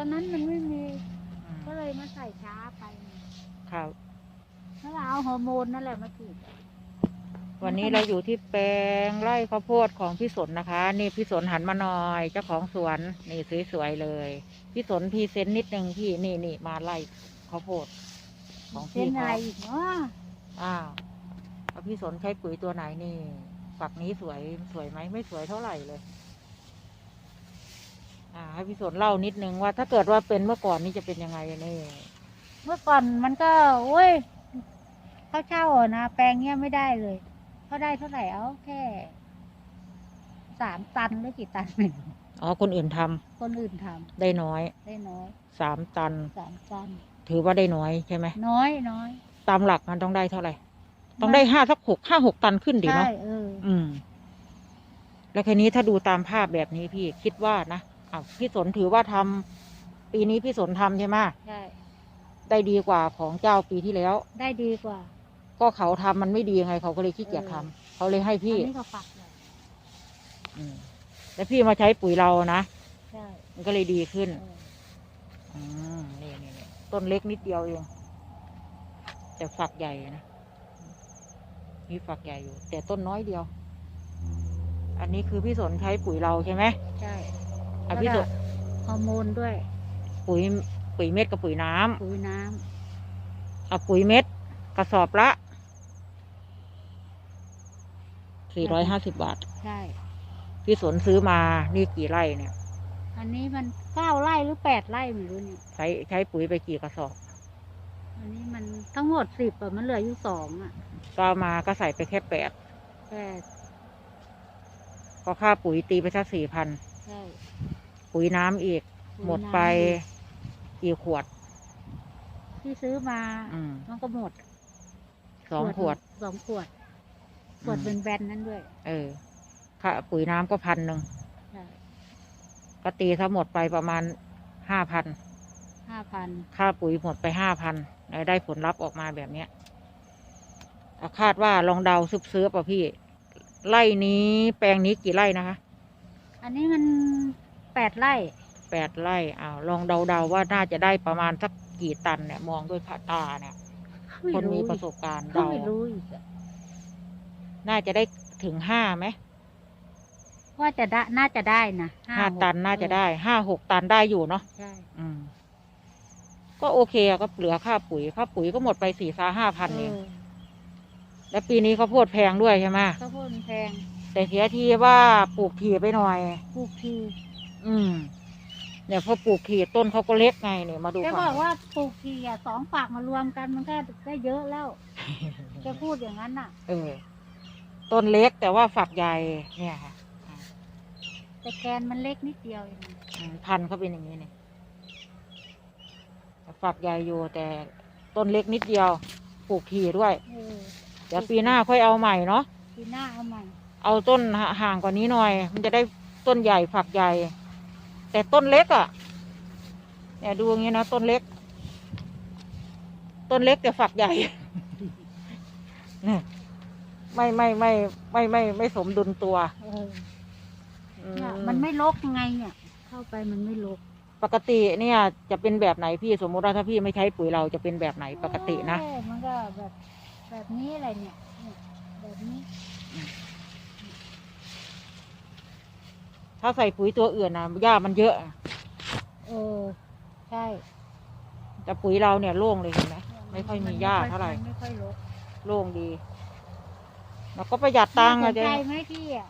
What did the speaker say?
อนนั้นมันไม่มีอืมก็เลยมาใส่ช้าไปครับแล้วเราเอาฮอร์โมนนั่นแหละมาฉีดวันนี้เราอยู่ที่แปลงไร่ข้าวโพดของพี่สนนะคะ นี่พี่สนหันมาหน่อยเจ้าของสวนนี่สวยๆเลย พี่สนพรีเซนต์นิดนึงพี่นี่นี่มาไร่ข้าวโพด ของเป็พี่นอะไรเขาอีกเนาะอ้าวแล้วพี่สนใช้ปุ๋ยตัวไหนนี่ฝักนี้สวยสวยไหมไม่สวยเท่าไหร่เลย อ่าให้พี่สนเล่านิดนึงว่าถ้าเกิดว่าเป็นเมื่อก่อนนี่จะเป็นยังไงนี่เมื่อก่อนมันก็โอ้ยเขาเช่าอะนะแปลงเนี้ยไม่ได้เลยเขาได้เท่าไหร่เอาแค่สามตันหรือกี่ตันไม่รู้อ๋อคนอื่นทำคนอื่นทได้น้อยำได้น้อยสามตัน สามตัน ถือว่าได้น้อยใช่ไหมน้อยน้อยตามหลักมันต้องได้เท่าไหร่ ต้องได้ห้าสักหกห้าหกตันขึ้นดีใช่เนาะเออ อืม แล้วทีนี้ถ้าดูตามภาพแบบนี้พี่คิดว่านะ อ้าวพี่สนถือว่าทำปีนี้พี่สนทำใช่ไหมใช่ ได้ดีกว่าของเจ้าปีที่แล้ว ได้ดีกว่า ก็เขาทำมันไม่ดียังไง เขาก็เลยขี้เกียจทำเขาเลยให้พี่อันนี้ก็ฝักเลยอืมแล้วพี่มาใช้ปุ๋ยเรานะใช่มันก็เลยดีขึ้น เอออืมนี่นี่นี่ต้นเล็กนิดเดียวเอง แต่ฝักใหญ่นะมีฝักใหญ่อยู่ แต่ต้นน้อยเดียว อันนี้คือพี่สนใช้ปุ๋ยเราใช่ไหม ใช่ อะพี่สนฮอร์โมนด้วย ปุ๋ยปุ๋ยเม็ดกับปุ๋ยน้ำปุ๋ยน้ำเอาปุ๋ยเม็ดกระสอบละสี่ร้อยห้าสิบบาทใช่ พี่สนซื้อมานี่กี่ไร่เนี่ยอันนี้มันเก้าไร่หรือแปดไร่ไม่รู้เนี่ยใช้ใช้ปุ๋ยไปกี่กระสอบ อันนี้มันทั้งหมดสิบอะมันเหลืออยู่สองอะก็เอามาก็ใส่ไปแค่แปดแปดก็ค่าปุ๋ยตีไปสักสี่พันใช่ ปุ๋ยน้ำอีกปุ๋ยหมดไปน้กี่ขวดำที่ซื้อมา อืมมันก็หมดสองขวด สองขวด ขวดอืเป็นมแบนๆนั้นด้วยเออค่าปุ๋ยน้ำก็พันหนึ่งใช่ก็ตีทั้งหมดไปประมาณห้าพันห้าพันค่าปุ๋ยหมดไปห้าพันได้ผลลัพธ์ออกมาแบบเนี้ยอะคาดว่าลองเดาซึบเซื้อป่ะพี่ ไร่นี้แปลงนี้กี่ไร่นะคะ อันนี้มัน แปดไร่แปดไร่อ้าวลองเดาๆว่าน่าจะได้ประมาณสักกี่ตันเนี่ยมองด้วยผ่าตาเนี่ย คนมีประสบการณ์ก็เดาไม่รู้อีกอะน่าจะได้ถึงห้าไหมว่าจะได้น่าจะได้นะห้าหกตันน่าจะเออได้ห้าหกตันได้อยู่เนาะใช่อืมก็โอเคอะก็เหลือค่าปุ๋ยค่าปุ๋ยก็หมดไปสี่สาห้าพันเองเออแล้วปีนี้ข้าวโพดแพงด้วยใช่ไหมข้าวโพดมันแพง แต่เสียทีว่าปลูกถี่ไปหน่อย ปลูกที อืมเนี่ยพอปลูกถี่ต้นเขาก็เล็กไงเนี่ยมาดูจะฝั่งบอกว่าปลูกทีอะสองฝักมารวมกันมันก็ได้เยอะแล้วจะพูดอย่างนั้นน่ะ เออ ต้นเล็กแต่ว่าฝักใหญ่เนี่ยค่ะอ่าแต่แกนมันเล็กนิดเดียวเองอืมพันธุ์เขาเป็นอย่างนี้เนี่ยฝักใหญ่อยู่แต่ต้นเล็กนิดเดียวปลูกถี่ด้วย เออเดี๋ยวปีหน้าค่อยเอาใหม่เนาะ ปีหน้าเอาใหม่เอาต้นห่างกว่านี้หน่อย มันจะได้ต้นใหญ่ฝักใหญ่ แต่ต้นเล็กอะ่ะเนี่ยดูอย่างนี้นะต้นเล็ก ต้นเล็กแต่ฝักใหญ่เนี่ยไม่ไม่ไม่ไม่ไม่ไม่สมดุลตัวเอออืเนี่ยมันไม่ลกไงเนี่ย เข้าไปมันไม่ลก ปกติเนี่ย จะเป็นแบบไหนพี่สมมติว่าถ้าพี่ไม่ใช้ปุ๋ยเราจะเป็นแบบไหนปกตินะเอ้ยมันก็แบบแบบนี้อะไรเนี่ยเนี่ยแบบนี้ ถ้าใส่ปุ๋ยตัวอื่นนะหญ้ามันเยอะเออ ใช่แต่ปุ๋ยเราเนี่ยโล่งเลยเห็นไหมเนี่ยนไม่ค่อยมีหญ้าเท่าไหร่มันไม่ค่อยลกโล่งดี แล้วก็ประหยัดตังค์สอะนเจ๊ใจไหมพี่อะ